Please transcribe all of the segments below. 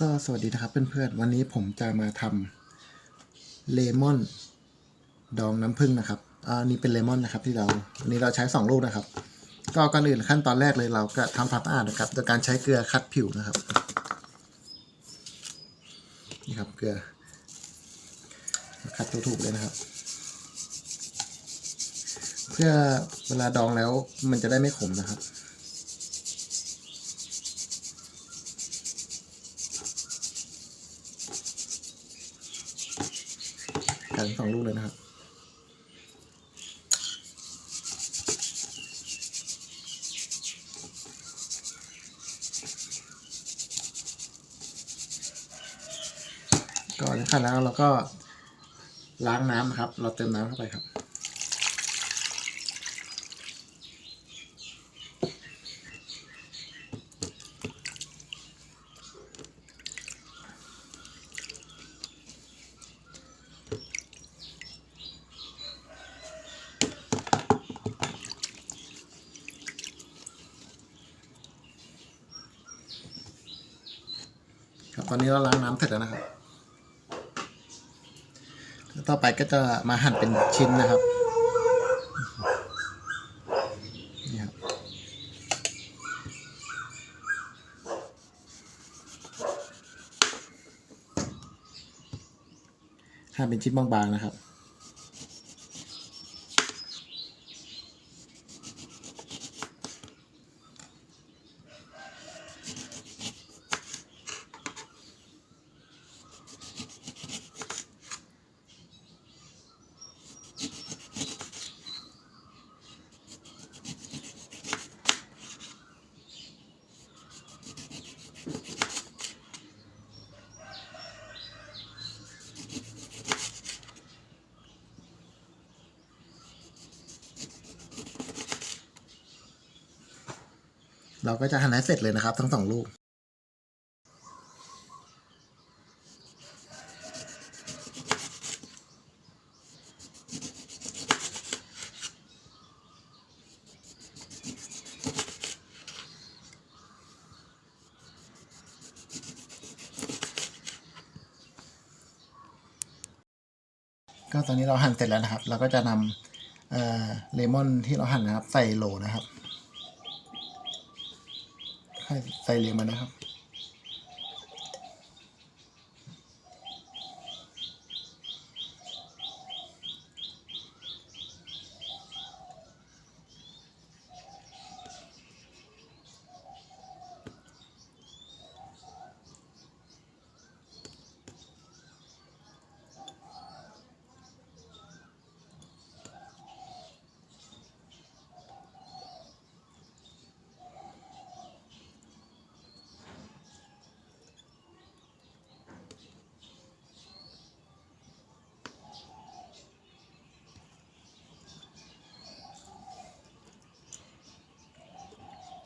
ก็สวัสดีนะครับเพื่อนๆวันนี้ผมจะมาทำเลมอนดองน้ำผึ้งนะครับอ่านี่เป็นเลมอนนะครับที่เราวันนี้เราใช้ 2 ลูกนะครับ ก็ก่อนอื่นขั้นตอนแรกเลยเราก็ทำความสะอาดนะครับโดยการใช้เกลือคัดผิวนะครับนี่ครับเกลือคัดถูกๆเลยนะครับ เพื่อเวลาดองแล้วมันจะได้ไม่ขมนะครับันสองลูกเลยนะครับก่อนขั้นแล้วเราก็ล้างน้ำนะครับ เราเติมน้ำเข้าไปครับ ครับตอนนี้เราล้างน้ำเสร็จแล้วนะครับ ต่อไปก็จะมาหั่นเป็นชิ้นนะครับนี่ครับหั่นเป็นชิ้นบางๆนะครับ เราก็จะหั่นให้เสร็จเลยนะครับ ทั้งสองลูก ก็ตอนนี้เราหั่นเสร็จแล้วนะครับ เราก็จะนำเเลมอนที่เราหั่นนะครับ ใส่โหลนะครับ ให้ใส่เหรียงมานะครับ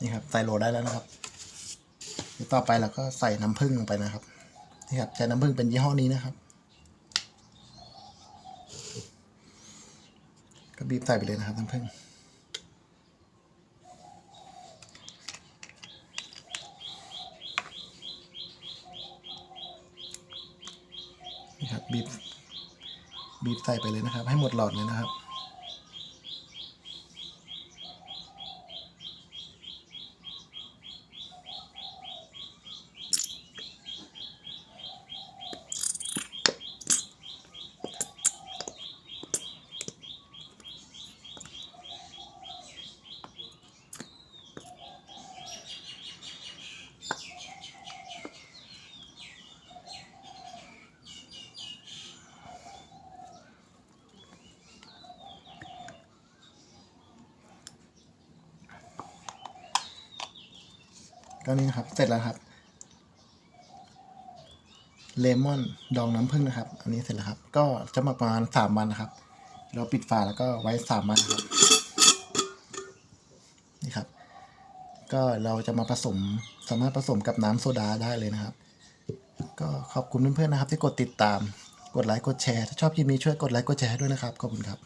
นี่ครับใส่โหลได้แล้วนะครับต่อไปเราก็ใส่น้ำผึ้งลงไปนะครับนี่ครับใช้น้ำผึ้งเป็นยี่ห้อนี้นะครับ ก็บีบใส่ไปเลยนะครับน้ำผึ้งนี่ครับบีบบีบใส่ไปเลยนะครับ ให้หมดหลอดเลยนะครับ ก็นี่นะครับ เสร็จแล้วครับเลมอนดองน้ำผึ้งนะครับ อันนี้เสร็จแล้วครับ ก็จะหมักประมาณสามวันนะครับ เราปิดฝาแล้วก็ไว้สามวันครับนี่ครับ ก็เราจะมาผสมสามารถผสมกับน้ำโซดาได้เลยนะครับ ก็ขอบคุณเพื่อนๆนะครับ ที่กดติดตาม กดไลค์กดแชร์ถ้าชอบคลิปนี้ช่วยกดไลค์กดแชร์ด้วยนะครับขอบคุณครับ